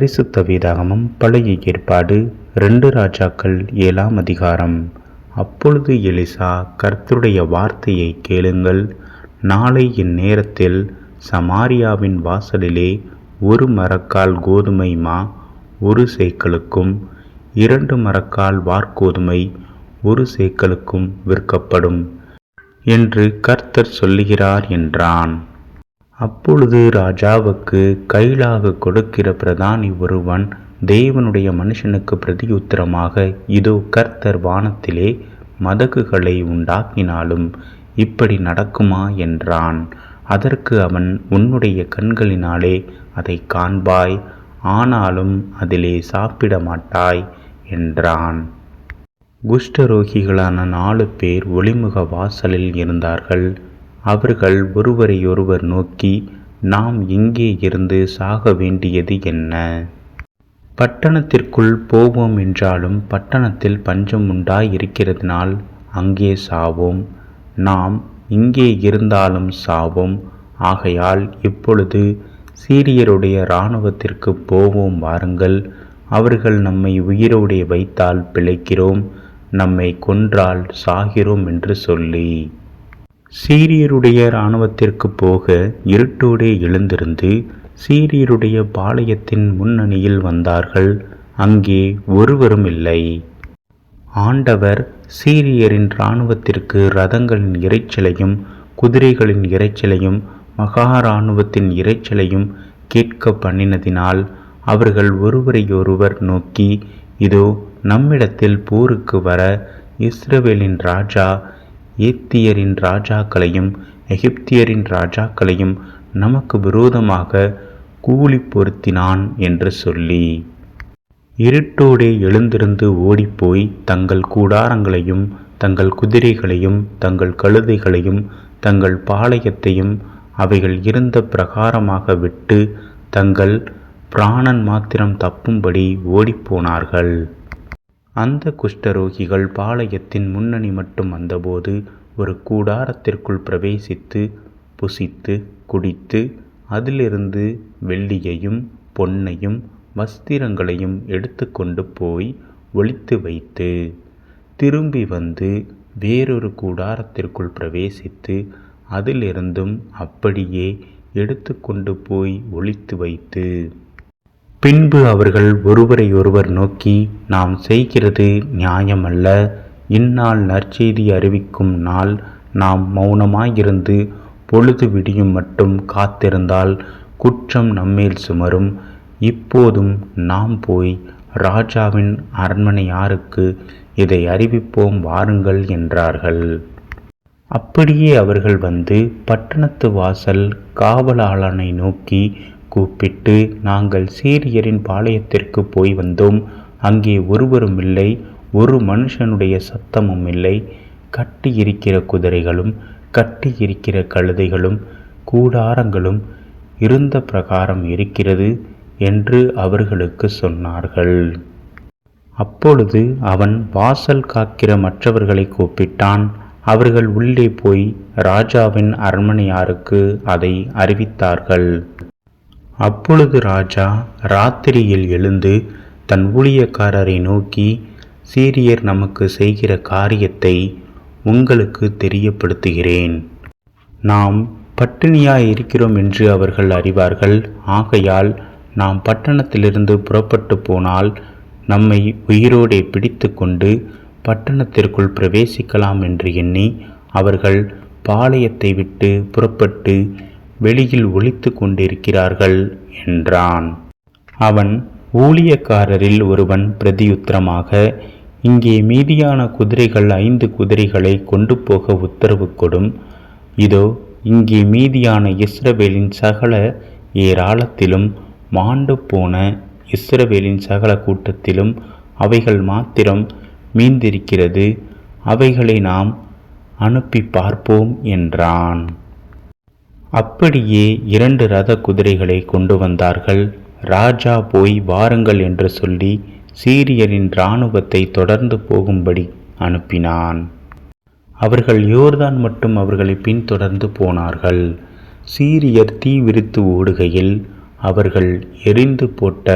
பரிசுத்த வேதாகமம் பழைய ஏற்பாடு ரெண்டு ராஜாக்கள் ஏழாம் அதிகாரம். அப்பொழுது எலிசா கர்த்தருடைய வார்த்தையை கேளுங்கள். நாளை இந்நேரத்தில் சமாரியாவின் வாசலிலே ஒரு மரக்கால் கோதுமை மா ஒரு சேக்கலுக்கும் இரண்டு மரக்கால் வார்கோதுமை ஒரு சேக்கலுக்கும் விற்கப்படும் என்று கர்த்தர் சொல்லுகிறார் என்றான். அப்பொழுது ராஜாவுக்கு கைலாக கொடுக்கிற பிரதானி ஒருவன் தேவனுடைய மனுஷனுக்கு பிரதியுத்தரமாக இதோ கர்த்தர் வானத்திலே மதகுகளை உண்டாக்கினாலும் இப்படி நடக்குமா? என்றான். அதற்கு அவன் உன்னுடைய கண்களினாலே அதை காண்பாய் ஆனாலும் அதிலே சாப்பிட மாட்டாய் என்றான். குஷ்டரோகிகளான நாலு பேர் ஒளிமுக வாசலில் இருந்தார்கள். அவர்கள் ஒருவரையொருவர் நோக்கி நாம் இங்கே இருந்து சாக வேண்டியது என்ன? பட்டணத்திற்குள் போவோம் என்றாலும் பட்டணத்தில் பஞ்சம் உண்டாயிருக்கிறதுனால் அங்கே சாவோம். நாம் இங்கே இருந்தாலும் சாவோம். ஆகையால் இப்பொழுது சீரியருடைய இராணுவத்திற்கு போவோம் வாருங்கள். அவர்கள் நம்மை உயிரோடே வைத்தால் பிழைக்கிறோம். நம்மை கொன்றால் சாகிறோம் என்று சொல்லி. சீரியருடைய இராணுவத்திற்கு போக இருட்டோடே எழுந்திருந்து சீரியருடைய பாளையத்தின் முன்னணியில் வந்தார்கள். அங்கே ஒருவரும் இல்லை. ஆண்டவர் சீரியரின் இராணுவத்திற்கு ரதங்களின் இரைச்சலையும் குதிரைகளின் இரைச்சலையும் மகா இராணுவத்தின் இரைச்சலையும் கேட்க பண்ணினதினால் அவர்கள் ஒருவரையொருவர் நோக்கி இதோ நம்மிடத்தில் போருக்கு வர இஸ்ரவேலின் ராஜா ஏத்தியரின் ராஜாக்களையும் எகிப்தியரின் ராஜாக்களையும் நமக்கு விரோதமாக கூலி பொருத்தினான் என்று சொல்லி. இருட்டோடே எழுந்திருந்து ஓடிப்போய் தங்கள் கூடாரங்களையும் தங்கள் குதிரைகளையும் தங்கள் கழுதைகளையும் தங்கள் பாளையத்தையும் அவைகள் இருந்த பிரகாரமாக விட்டு தங்கள் பிராணன் மாத்திரம் தப்பும்படி ஓடிப்போனார்கள் அந்த குஷ்டரோகிகள் பாளையத்தின் முன்னணி மட்டும் வந்தபோது ஒரு கூடாரத்திற்குள் பிரவேசித்து புசித்து குடித்து அதிலிருந்து வெள்ளியையும் பொன்னையும் வஸ்திரங்களையும் எடுத்துக்கொண்டு போய் ஒளித்து வைத்து திரும்பி வந்து வேறொரு கூடாரத்திற்குள் பிரவேசித்து அதிலிருந்தும் அப்படியே எடுத்துக்கொண்டு போய் ஒளித்து வைத்து பின்பு அவர்கள் ஒருவரையொருவர் நோக்கி நாம் செய்கிறது நியாயமல்ல. இந்நாள் நற்செய்தி அறிவிக்கும் நாள். நாம் மௌனமாயிருந்து பொழுது விடியும் மட்டும் காத்திருந்தால் குற்றம் நம்மேல் சுமரும். இப்போதும் நாம் போய் ராஜாவின் அரண்மனையாருக்கு இதை அறிவிப்போம் வாருங்கள் என்றார்கள். அப்படியே அவர்கள் வந்து பட்டணத்து வாசல் காவலாளனை நோக்கி கூப்பிட்டு நாங்கள் சீரியரின் பாளையத்திற்கு போய் வந்தோம். அங்கே ஒருவரும் இல்லை ஒரு மனுஷனுடைய சத்தமும் இல்லை. கட்டியிருக்கிற குதிரைகளும் கட்டி இருக்கிற கழுதைகளும் கூடாரங்களும் இருந்த பிரகாரம் இருக்கிறது என்று அவர்களுக்கு சொன்னார்கள். அப்பொழுது அவன் வாசல் காக்கிற மற்றவர்களை கூப்பிட்டான். அவர்கள் உள்ளே போய் ராஜாவின் அரண்மனையாருக்கு அதை அறிவித்தார்கள். அப்பொழுது ராஜா ராத்திரியில் எழுந்து தன் ஊழியக்காரரை நோக்கி சீரியர் நமக்கு செய்கிற காரியத்தை உங்களுக்கு தெரியப்படுத்துகிறேன். நாம் பட்டினியாய் இருக்கிறோம் என்று அவர்கள் அறிவார்கள். ஆகையால் நாம் பட்டணத்திலிருந்து புறப்பட்டு போனால் நம்மை உயிரோடே பிடித்து கொண்டு பட்டணத்திற்குள் பிரவேசிக்கலாம் என்று எண்ணி அவர்கள் பாளையத்தை விட்டு புறப்பட்டு வெளியில் ஒழித்து கொண்டிருக்கிறார்கள் என்றான். அவன் ஊழியக்காரரில் ஒருவன் பிரதியுத்தரமாக இங்கே மீதியான குதிரைகள் ஐந்து குதிரைகளை கொண்டு போக உத்தரவு கொடும். இதோ இங்கே மீதியான இஸ்ரவேலின் சகல ஏராளத்திலும் மாண்டு போன இஸ்ரவேலின் சகல கூட்டத்திலும் அவைகள் மாத்திரம் மீந்திருக்கிறது. அவைகளை நாம் அனுப்பி பார்ப்போம் என்றான். அப்படியே இரண்டு ரத குதிரைகளை கொண்டு வந்தார்கள். ராஜா போய் வாருங்கள் என்று சொல்லி சீரியரின் இராணுவத்தை தொடர்ந்து போகும்படி அனுப்பினான். அவர்கள் யோர்தான் மட்டும் அவர்களை பின்தொடர்ந்து போனார்கள். சீரியர் தீ விரித்து ஓடுகையில் அவர்கள் எரிந்து போட்ட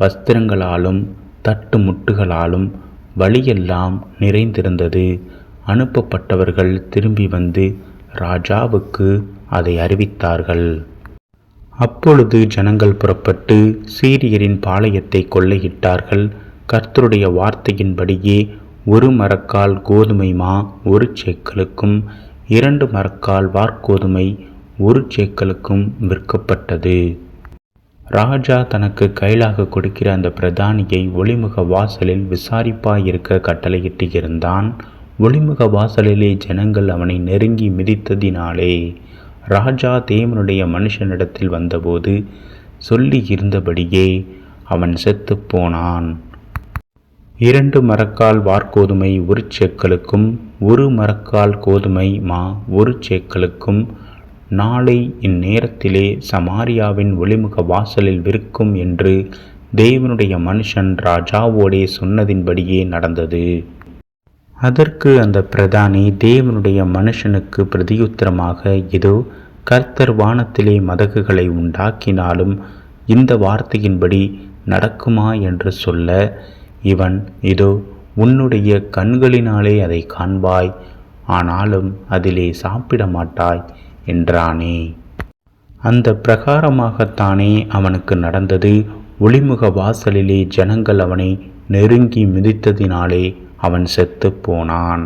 வஸ்திரங்களாலும் தட்டு முட்டுகளாலும் வழியெல்லாம் நிறைந்திருந்தது. அனுப்பப்பட்டவர்கள் திரும்பி வந்து ராஜாவுக்கு அதை அறிவித்தார்கள். அப்பொழுது ஜனங்கள் புறப்பட்டு சீரியரின் பாளையத்தை கொள்ளையிட்டார்கள். கர்த்தருடைய வார்த்தையின்படியே ஒரு மரக்கால் கோதுமை மா ஒரு சேக்கலுக்கும் இரண்டு மரக்கால் வார்கோதுமை ஒரு சேக்கலுக்கும் விற்கப்பட்டது. ராஜா தனக்கு கைலாக கொடுக்கிற அந்த பிரதானியை ஒளிமுக வாசலில் விசாரிப்பாயிருக்க கட்டளையிட்டு இருந்தான் ஒளிமுக வாசலிலே ஜனங்கள் அவனை நெருங்கி மிதித்ததினாலே ராஜா தேவனுடைய மனுஷனிடத்தில் வந்தபோது சொல்லி இருந்தபடியே அவன் செத்துப் போனான். இரண்டு மரக்கால் வார்கோதுமை ஒரு சேக்கலுக்கும் ஒரு மரக்கால் கோதுமை மா ஒரு சேக்கலுக்கும் நாளை இந்நேரத்திலே சமாரியாவின் ஒளிமுக வாசலில் விற்கும் என்று தேவனுடைய மனுஷன் ராஜாவோடே சொன்னதின்படியே நடந்தது. அதற்கு அந்த பிரதானி தேவனுடைய மனுஷனுக்கு பிரதியுத்தரமாக இதோ கர்த்தர் வானத்திலே மதகுகளை உண்டாக்கினாலும் இந்த வார்த்தையின்படி நடக்குமா என்று சொல்ல இவன் இதோ உன்னுடைய கண்களினாலே அதை காண்பாய் ஆனாலும் அதிலே சாப்பிட மாட்டாய் என்றானே. அந்த பிரகாரமாகத்தானே அவனுக்கு நடந்தது. ஒளிமுக வாசலிலே ஜனங்கள் அவனை நெருங்கி மிதித்ததினாலே அவன் செத்து போனான்.